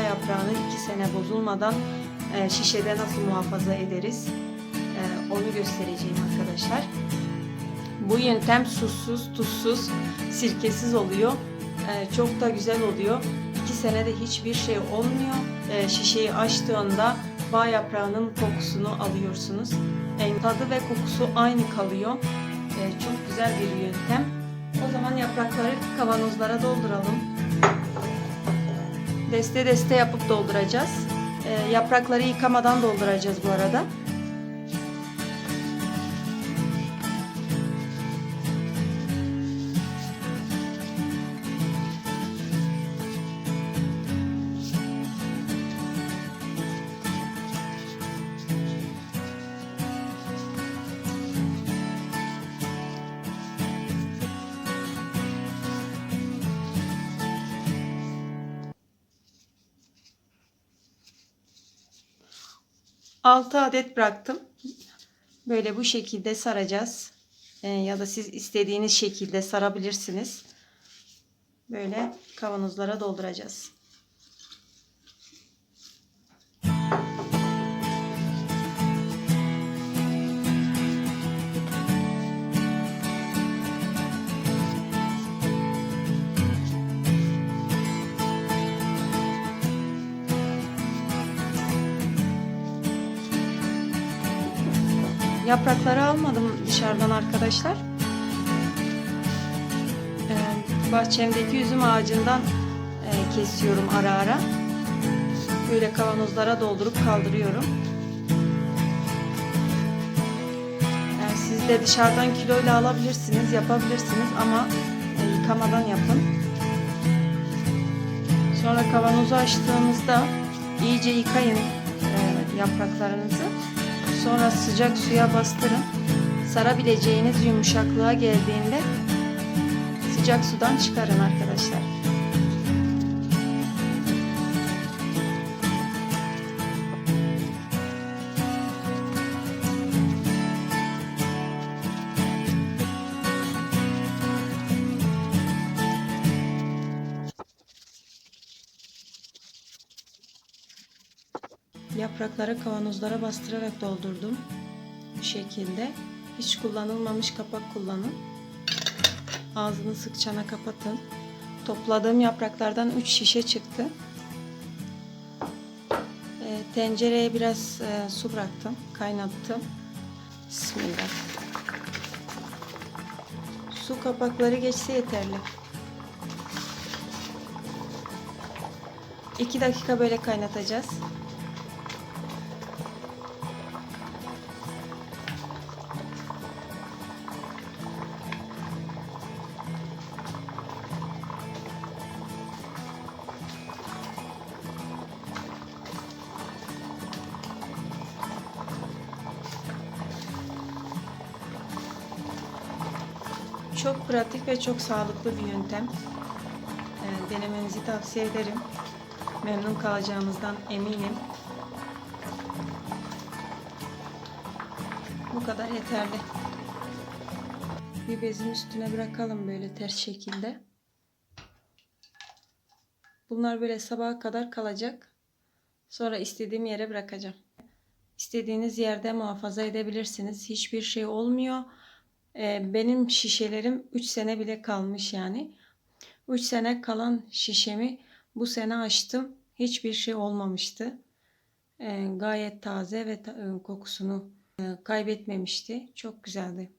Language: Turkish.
yaprağını 2 sene bozulmadan e, şişede nasıl muhafaza ederiz e, onu göstereceğim arkadaşlar. Bu yöntem susuz, tuzsuz, sirkesiz oluyor. E, çok da güzel oluyor. 2 senede hiçbir şey olmuyor. Şişeyi açtığında bağ yaprağının kokusunu alıyorsunuz. Tadı ve kokusu aynı kalıyor. Çok güzel bir yöntem. O zaman yaprakları kavanozlara dolduralım. Deste deste yapıp dolduracağız. E, yaprakları yıkamadan dolduracağız bu arada. Altı adet bıraktım. Böyle bu şekilde saracağız. E, ya da siz istediğiniz şekilde sarabilirsiniz. Böyle kavanozlara dolduracağız. Yaprakları almadım dışarıdan arkadaşlar. Ee, bahçemdeki üzüm ağacından e, kesiyorum ara ara. Böyle kavanozlara doldurup kaldırıyorum. Yani siz de dışarıdan kiloyla alabilirsiniz, yapabilirsiniz ama e, yıkamadan yapın. Sonra kavanozu açtığınızda iyice yıkayın e, yapraklarınızı. Sonra sıcak suya bastırın. Sarabileceğiniz yumuşaklığa geldiğinde sıcak sudan çıkarın arkadaşlar. Yaprakları kavanozlara bastırarak doldurdum. Bu şekilde. Hiç kullanılmamış kapak kullanın. Ağzını sıkçana kapatın. Topladığım yapraklardan 3 şişe çıktı. E, tencereye biraz e, su bıraktım. Kaynattım. Bismillah. Su kapakları geçse yeterli. 2 dakika böyle kaynatacağız. Çok pratik ve çok sağlıklı bir yöntem. Ee, denemenizi tavsiye ederim. Memnun kalacağınızdan eminim. Bu kadar yeterli. Bir bezin üstüne bırakalım böyle ters şekilde. Bunlar böyle sabaha kadar kalacak. Sonra istediğim yere bırakacağım. İstediğiniz yerde muhafaza edebilirsiniz. Hiçbir şey olmuyor. Ee, benim şişelerim 3 sene bile kalmış yani. 3 sene kalan şişemi bu sene açtım. Hiçbir şey olmamıştı. Ee, gayet taze ve e, kokusunu e, kaybetmemişti. Çok güzeldi.